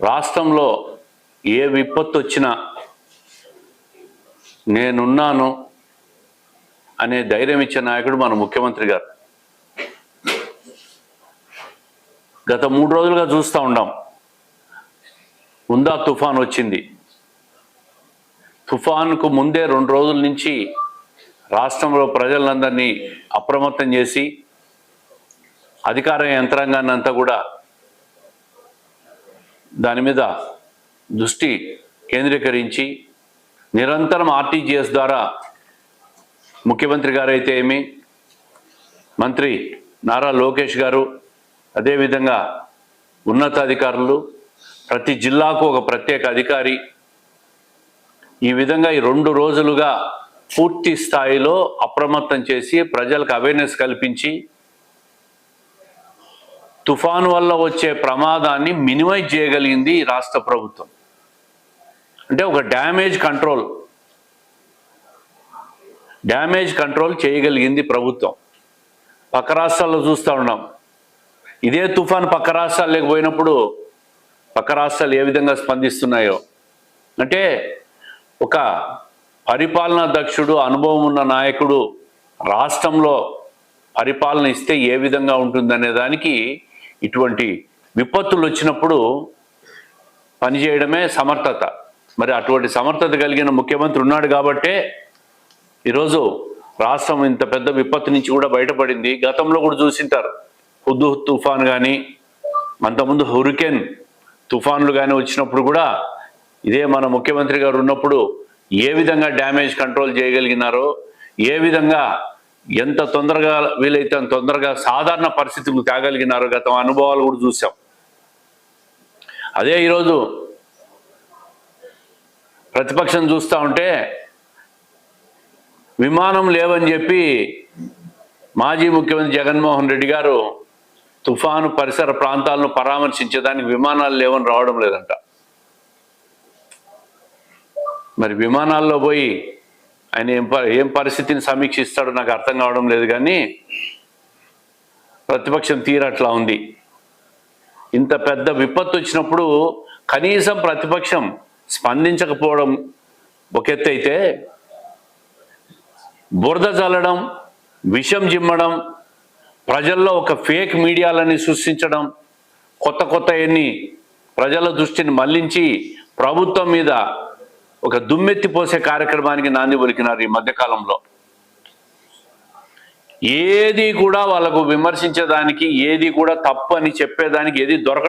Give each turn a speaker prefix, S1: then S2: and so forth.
S1: రాష్ట్రంలో ఏ విపత్తు వచ్చినా నేనున్నాను అనే ధైర్యం ఇచ్చే నాయకుడు మన ముఖ్యమంత్రి గారు. గత మూడు రోజులుగా చూస్తూ ఉన్నాం ఉందా తుఫాన్ వచ్చింది? తుఫాన్కు ముందే రెండు రోజుల నుంచి రాష్ట్రంలో ప్రజలందరినీ అప్రమత్తం చేసి అధికార యంత్రాంగాన్ని అంతా కూడా దాని మీద దృష్టి కేంద్రీకరించి నిరంతరం ఆర్టీజీఎస్ ద్వారా ముఖ్యమంత్రి గారైతే ఏమి? మంత్రి నారా లోకేష్ గారు అదేవిధంగా ఉన్నతాధికారులు ప్రతి జిల్లాకు ఒక ప్రత్యేక అధికారి. ఈ విధంగా ఈ రెండు రోజులుగా పూర్తి స్థాయిలో అప్రమత్తం చేసి ప్రజలకు అవేర్నెస్ కల్పించి తుఫాను వల్ల వచ్చే ప్రమాదాన్ని మినిమైజ్ చేయగలిగింది రాష్ట్ర ప్రభుత్వం. అంటే ఒక డ్యామేజ్ కంట్రోల్. డ్యామేజ్ కంట్రోల్ చేయగలిగింది ప్రభుత్వం. పక్క రాష్ట్రాల్లో చూస్తూ ఉన్నాం. ఇదే తుఫాన్ పక్క రాష్ట్రాలకు పోయినప్పుడు పక్క రాష్ట్రాలు ఏ విధంగా స్పందిస్తున్నాయో. అంటే ఒక పరిపాలనా దక్షుడు అనుభవం ఉన్న నాయకుడు రాష్ట్రంలో పరిపాలన ఇస్తే ఏ విధంగా ఉంటుందనే దానికి ఇటువంటి విపత్తులు వచ్చినప్పుడు పనిచేయడమే సమర్థత. మరి అటువంటి సమర్థత కలిగిన ముఖ్యమంత్రి ఉన్నాడు కాబట్టే ఈరోజు రాష్ట్రం ఇంత పెద్ద విపత్తు నుంచి కూడా బయటపడింది. గతంలో కూడా చూసింటారు. హుద్దు తుఫాన్ కానీ అంతకుముందు హురికెన్ తుఫాన్లు కానీ వచ్చినప్పుడు కూడా ఇదే మన ముఖ్యమంత్రి గారు ఉన్నప్పుడు ఏ విధంగా డ్యామేజ్ కంట్రోల్ చేయగలిగినారో ఏ విధంగా ఎంత తొందరగా వీలైతే అంత తొందరగా సాధారణ పరిస్థితులు తేగలిగినారు గత అనుభవాలు కూడా చూసాం. అదే ఈరోజు ప్రతిపక్షం చూస్తూ ఉంటే విమానం లేవని చెప్పి మాజీ ముఖ్యమంత్రి జగన్మోహన్ రెడ్డి గారు తుఫాను పరిసర ప్రాంతాలను పరామర్శించేదానికి విమానాలు లేవని రావడం లేదంట. మరి విమానాల్లో పోయి ఆయన ఏం ఏం పరిస్థితిని సమీక్షిస్తాడో నాకు అర్థం కావడం లేదు కానీ ప్రతిపక్షం తీరట్లా ఉంది. ఇంత పెద్ద విపత్తు వచ్చినప్పుడు కనీసం ప్రతిపక్షం స్పందించకపోవడం ఒక ఎత్తు అయితే బురద చల్లడం విషం జిమ్మడం ప్రజల్లో ఒక ఫేక్ మీడియాలని సృష్టించడం కొత్త కొత్త ఎన్ని ప్రజల దృష్టిని మళ్ళించి ప్రభుత్వం మీద ఒక దుమ్మెత్తి పోసే కార్యక్రమానికి నాంది పలికినారు ఈ మధ్యకాలంలో. ఏది కూడా వాళ్ళకు విమర్శించేదానికి ఏది కూడా తప్పు అని చెప్పేదానికి ఏది దొరక